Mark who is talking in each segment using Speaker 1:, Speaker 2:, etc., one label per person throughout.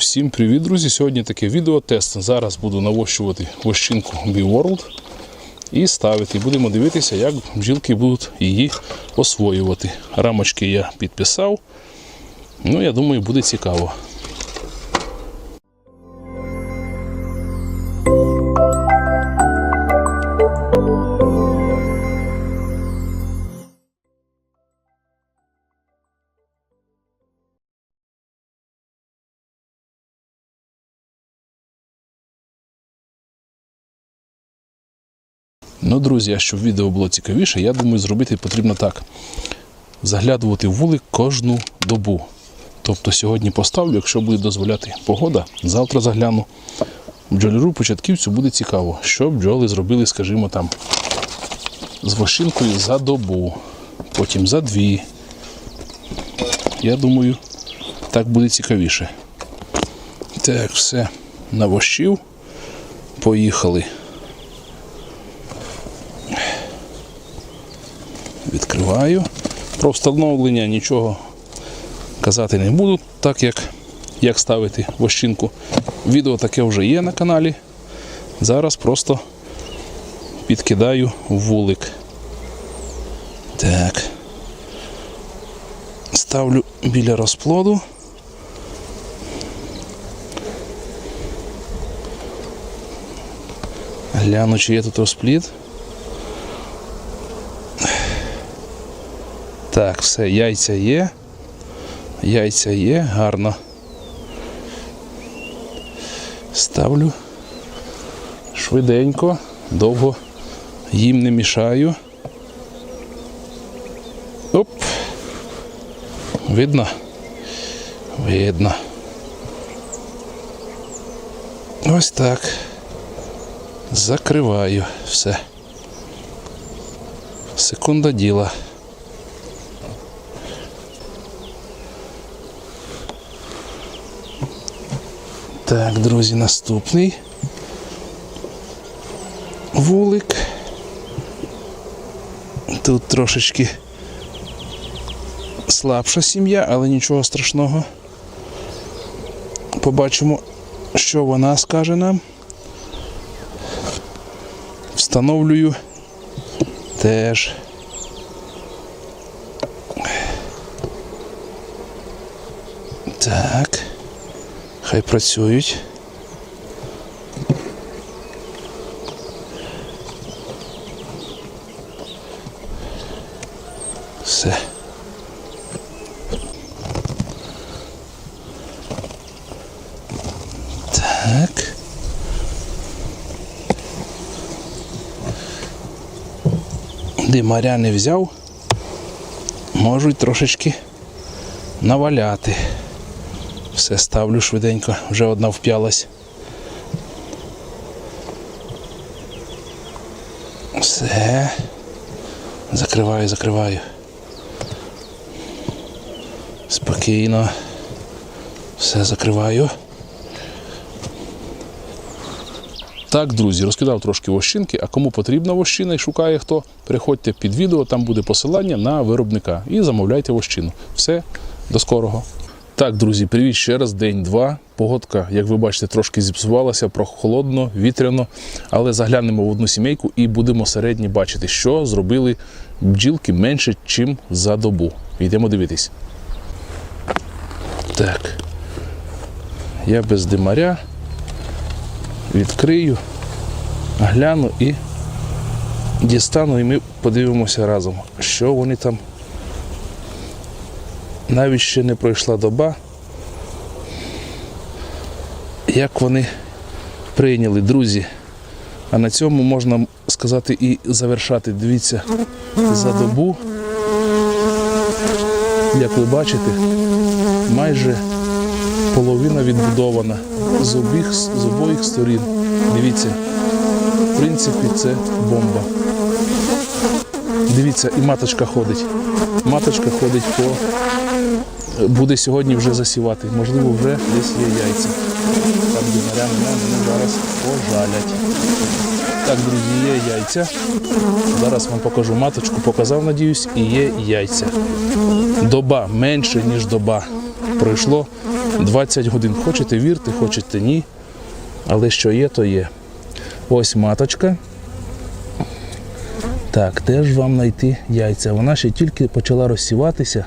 Speaker 1: Всім привіт, друзі! Сьогодні таке відеотест. Зараз буду навощувати вощинку BeWorld і ставити. Будемо дивитися, як бджілки будуть її освоювати. Рамочки я підписав. Ну, я думаю, буде цікаво. Ну, друзі, щоб відео було цікавіше, я думаю, зробити потрібно так: заглядувати вулик кожну добу. Тобто сьогодні поставлю, якщо буде дозволяти погода, завтра загляну. Бджоляру початківцю буде цікаво, що бджоли зробили, скажімо там, з вощинкою за добу, потім за дві. Я думаю, так буде цікавіше. Так, все, навощив. Поїхали. Відкриваю. Про встановлення нічого казати не буду, так як, як ставити вощинку. Відео таке вже є на каналі. Зараз просто підкидаю вулик. Так. Ставлю біля розплоду. Гляну, чи є тут розплід. Так, все, яйця є. Яйця є, гарно. Ставлю швиденько, довго їм не мішаю. Оп. Видно? Видно. Ось так. Закриваю все. Секунда діла. Так, друзі, наступний вулик. Тут трошечки слабша сім'я, але нічого страшного. Побачимо, що вона скаже нам. Встановлюю теж. Так. Хай працюють. Все. Так. Димаря не взяв. Можуть трошечки наваляти. Все ставлю швиденько, вже одна вп'ялась. Все. Закриваю, закриваю. Спокійно. Все закриваю. Так, друзі, розкидав трошки вощинки, а кому потрібна вощина і шукає хто, переходьте під відео, там буде посилання на виробника і замовляйте вощину. Все, до скорого. Так, друзі, привіт ще раз, день-два. Погодка, як ви бачите, трошки зіпсувалася, прохолодно, вітряно. Але заглянемо в одну сімейку і будемо середні бачити, що зробили бджілки менше, ніж за добу. Йдемо дивитись. Так. Я без димаря. Відкрию, гляну і дістану, і ми подивимося разом, що вони там навіть ще не пройшла доба, як вони прийняли, друзі. А на цьому можна сказати і завершати. Дивіться, за добу, як ви бачите, майже половина відбудована з обох, з обох сторін. Дивіться, в принципі, це бомба. Дивіться, і маточка ходить. Маточка ходить по буде сьогодні вже засівати. Можливо, вже десь є яйця. Там динаря мене вони зараз пожалять. Так, друзі, є яйця. Зараз вам покажу маточку, показав, надіюсь, і є яйця. Доба менше, ніж доба. Пройшло 20 годин. Хочете вірте, хочете ні. Але що є, то є. Ось маточка. Так, теж вам знайти яйця. Вона ще тільки почала розсіватися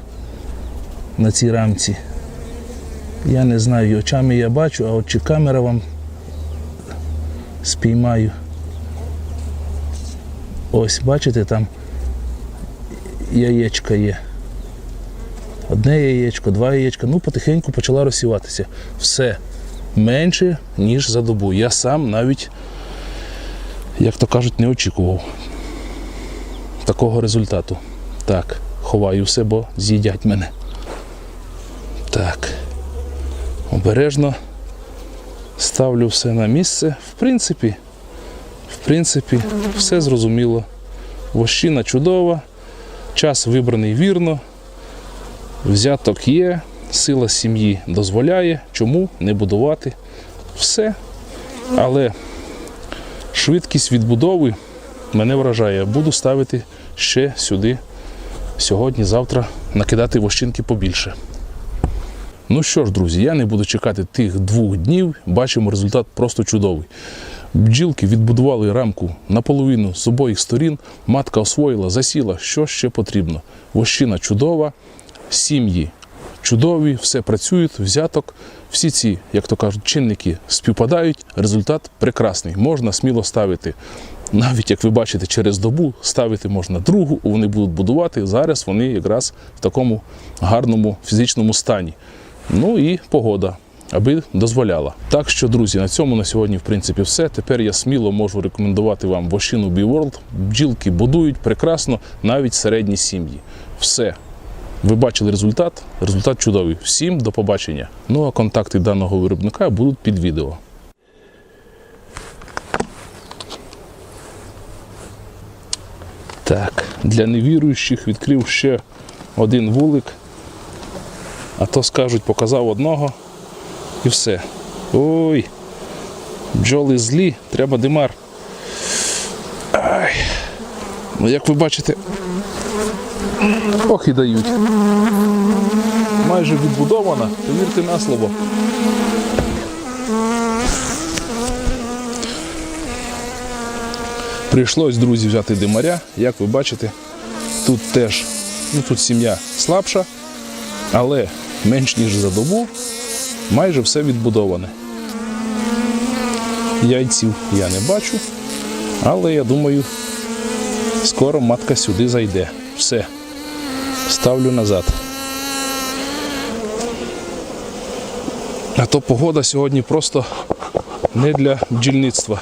Speaker 1: на цій рамці. Я не знаю, очами я бачу, а от чи камера вам спіймаю. Ось, бачите, там яєчка є. Одне яєчко, два яєчка. Ну, потихеньку почала розсіватися. Все менше, ніж за добу. Я сам навіть, як то кажуть, не очікував такого результату. Так, ховаю все, бо з'їдять мене. Так. Обережно ставлю все на місце. В принципі, в принципі, все зрозуміло. Вощина чудова, час вибраний вірно, взяток є, сила сім'ї дозволяє, чому не будувати все. Але швидкість відбудови мене вражає. Буду ставити ще сюди сьогодні, завтра накидати вощинки побільше. Ну що ж, друзі, я не буду чекати тих двох днів. Бачимо, результат просто чудовий. Бджілки відбудували рамку наполовину з обох сторін. Матка освоїла, засіла, що ще потрібно. Вощина чудова, сім'ї чудові, все працюють, взяток. Всі ці, як то кажуть, чинники співпадають. Результат прекрасний. Можна сміло ставити. Навіть як ви бачите, через добу ставити можна другу, вони будуть будувати. Зараз вони якраз в такому гарному фізичному стані. Ну і погода, аби дозволяла. Так що, друзі, на цьому на сьогодні, в принципі, все. Тепер я сміло можу рекомендувати вам вощину B-World. Бджілки будують прекрасно, навіть середні сім'ї. Все. Ви бачили результат. Результат чудовий. Всім до побачення. Ну а контакти даного виробника будуть під відео. Так, для невіруючих відкрив ще один вулик. А то скажуть, показав одного і все. Ой, бджоли злі, треба димар. Ай. Ну, як ви бачите, ох і дають. Майже відбудована, повірте на слово. Прийшлось, друзі, взяти димаря. Як ви бачите, тут теж, ну тут сім'я слабша, але менш ніж за добу майже все відбудоване. Яйців я не бачу, але я думаю, скоро матка сюди зайде. Все, ставлю назад. А то погода сьогодні просто не для бджільництва.